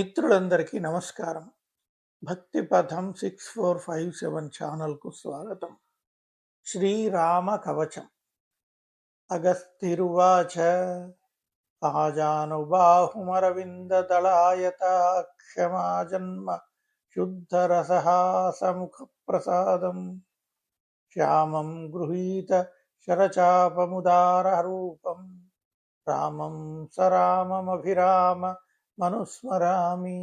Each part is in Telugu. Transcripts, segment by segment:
మిత్రులందరికీ నమస్కారం. భక్తి పథం సిక్స్ ఫోర్ ఫైవ్ సెవెన్ ఛానల్కు స్వాగతం. శ్రీరామ కవచం. అగస్తిరువాచ ఆజానుబాహుమరవిందదళాయతాక్షమాజన్మ శుద్ధరసహాసముఖ ప్రసాదం శ్యామం గృహీత శరచాపముదారూపం రామం సరామమభిరామ మనుస్మరామి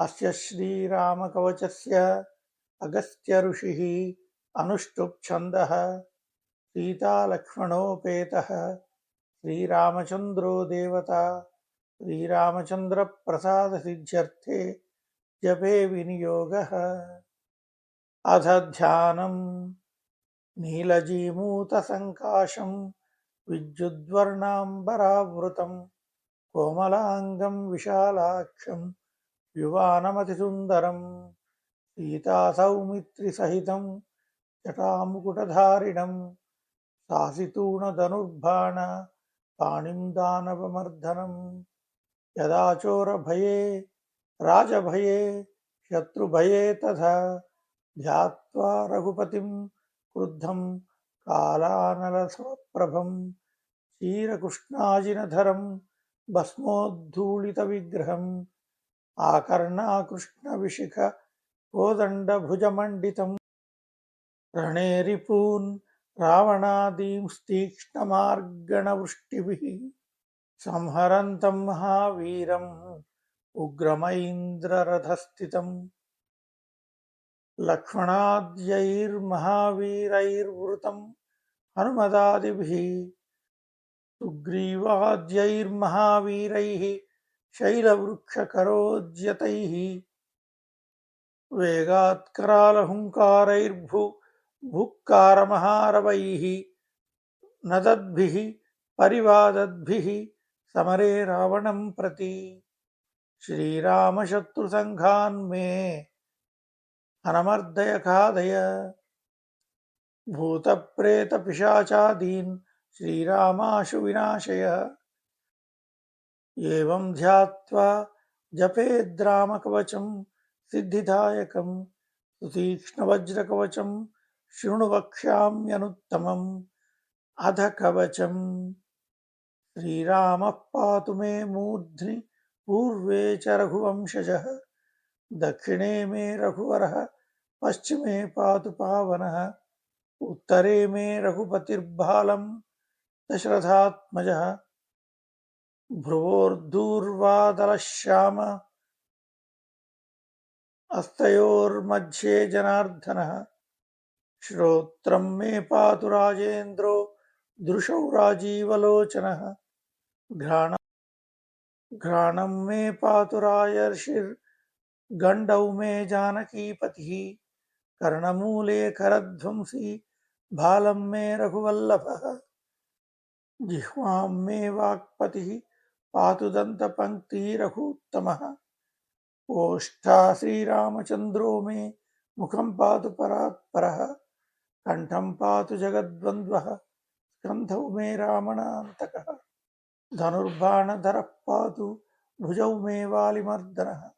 అస్య శ్రీరామకవచస్య అగస్త్య ఋషి అనుష్టుప్ ఛంద సీతాలక్ష్మణోపేత శ్రీరామచంద్రో దేవత శ్రీరామచంద్ర ప్రసాద సిద్ధ్యర్థే జపే వినియోగ అధ ధ్యానం నీలజీమూత సంకాశం విద్యుద్వర్ణాంబరావృతం కోమలాంగం విశాలాక్షం యువానమతిసుందరం సీతాసౌమిత్రిసహితం జటాముకుటధారిణం సాసితూణధనుర్బాణ పాణిం దానవమర్దనం యదాచోరభయే రాజభయే శత్రుభయే తథా ధ్యాత్వా రఘుపతిం క్రుద్ధం కాళానలసమప్రభం క్షీరకృష్ణాజినధరం భస్మోద్ధూళితవిగ్రహం ఆకర్ణాకృష్ణవిశిఖ కోదండభుజమండితం రణేరిపూన్ రావణాదీంస్తీక్ష్ణమార్గణవృష్టిభిः సంహరంతం మహావీరం ఉగ్రమైంద్రరథస్థితం లక్ష్మణాద్యైర్మహావీరైర్వృతం హనుమదాదిభిः सुग्रीवाद्यैर्महावीरैः शैलवृक्षकरोद्यतैः वेगात्करालहुङ्कारैर्भु भुक्कारमहारवैः। नदद्भिः परिवादद्भिः समरे रावणं प्रति। श्रीरामशत्रुसङ्घान् मे हनमर्दय खादय भूतप्रेतपिशाचादीन् श्रीरामाशु विनाशय एवं ध्यात्वा जपेद्रामकवचं सिद्धिदायकं सुतीक्ष्णवज्रकवचं शृणु वक्ष्याम्यनुत्तमम् अध कवचं श्रीरामः पातु मे मूर्ध्नि पूर्वे च रघुवंशजः दक्षिणे मे रघुवरः पश्चिमे पातु पावनः उत्तरे मे रघुपतिर्बालं दशरथात्मजः भ्रुवोर्धूर्वादलश्याम हस्तयोर्मध्ये जनार्दनः श्रोत्रं मे पातु राजेन्द्रो दृशौ राजीवलोचनः घ्राण घ्राणं मे पातु रायर्षिर्गण्डौ मे जानकीपतिः कर्णमूले करध्वंसी भालं मे रघुवल्लभः जिह्वां मे वाक्पतिः पातु दन्तपङ्क्तिरघूत्तमः ओष्ठा श्रीरामचन्द्रो मे मुखं पातु परात्परः। कण्ठं पातु जगद्वन्द्वः। स्कन्धौ मे रामणान्तकः। धनुर्बाणधरः पातु भुजौ मे वालिमर्दनः।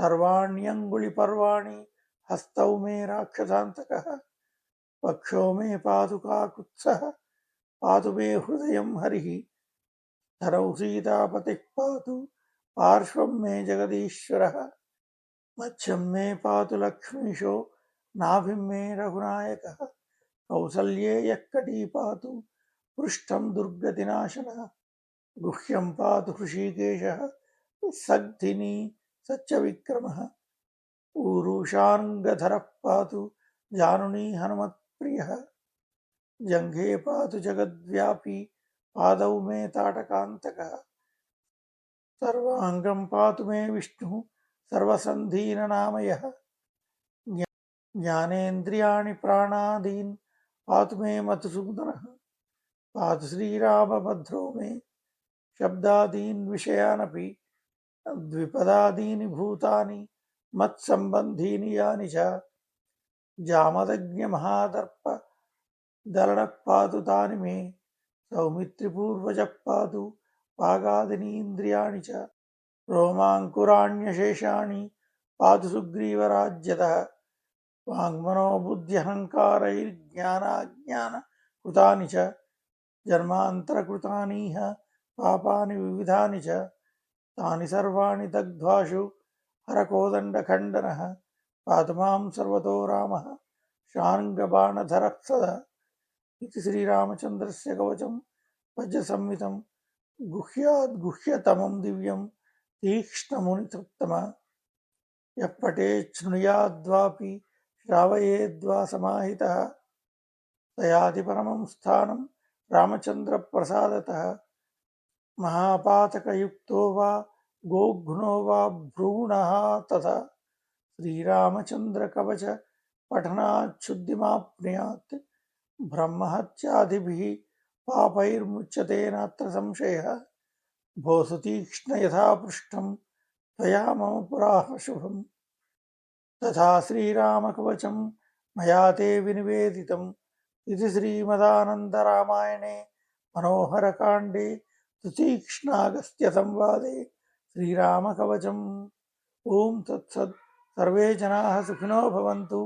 सर्वाण्यङ्गुलिपर्वाणि हस्तौ मे राक्षसान्तकः। पक्षो मे पातु काकुत्सः। पातु मे हृदयं हरिः। धरौ सीतापतिः पातु, पार्श्वं मे जगदीश्वरः। मध्यं मे पातु लक्ष्मीशो, नाभिं मे रघुनायकः। कौसल्ये यः कटी पातु, पृष्ठं दुर्गतिनाशनः। गुह्यं पातु हृषीकेशः, सग्धिनी सच्चविक्रमः। ऊरुषाङ्गधरः पातु, जानुनी हनुमत्प्रियः। जङ्घे पातु जगद्व्यापी पादौ मे ताटकान्तकः। सर्वाङ्गं पातु मे विष्णुः, सर्वसन्धीननामयः। ज्ञानेन्द्रियाणि प्राणादीन् पातु मे मधुसूदनः। पातु श्रीरामभद्रो मे शब्दादीन् विषयानपि, द्विपदादीनि भूतानि, मत्सम्बन्धीनि यानि च। जामदग्न्यमहादर्प दलनः पातु तानि मे सौमित्रिपूर्वजः पातु वागादिनीन्द्रियाणि च रोमाङ्कुराण्यशेषाणि पातु सुग्रीवराज्यतः वाङ्मनोबुद्ध्यहङ्कारैर्ज्ञानाज्ञानकृतानि च जन्मान्तरकृतानीह पापानि विविधानि च तानि सर्वाणि दग्ध्वाशु हरकोदण्डखण्डनः पातु मां सर्वतो रामः शार्ङ्गबाणधरः सदा इति श्रीरामचन्द्रस्य कवचं वज्रसंहितं गुह्याद्गुह्यतमं दिव्यं तीक्ष्णमुनितृप्तम। यः पठेत् शृणुयाद्वापि श्रावयेद्वा समाहितः। तयाति परमं स्थानं रामचन्द्रप्रसादतः। महापातकयुक्तो वा गोघ्नो वा भ्रूणः तथा। श्रीरामचन्द्रकवच पठनाच्छुद्धिमाप्नुयात्। బ్రహ్మహత్యాదిభిः పాపైర్ముచ్యతే నాత్ర సంశయः భోసుతీక్ష్ణ యథా పృష్టం త్వయా మమ పురాహ శుభం తథా శ్రీరామకవచం మయా తే వినివేదితం ఇది శ్రీమదానందరామాయణే మనోహరకాండే సుతీక్ష్ణాగస్త్య సంవాదే శ్రీరామకవచం ఓం తత్సత్ సర్వే జనా సుఖినో భవంతు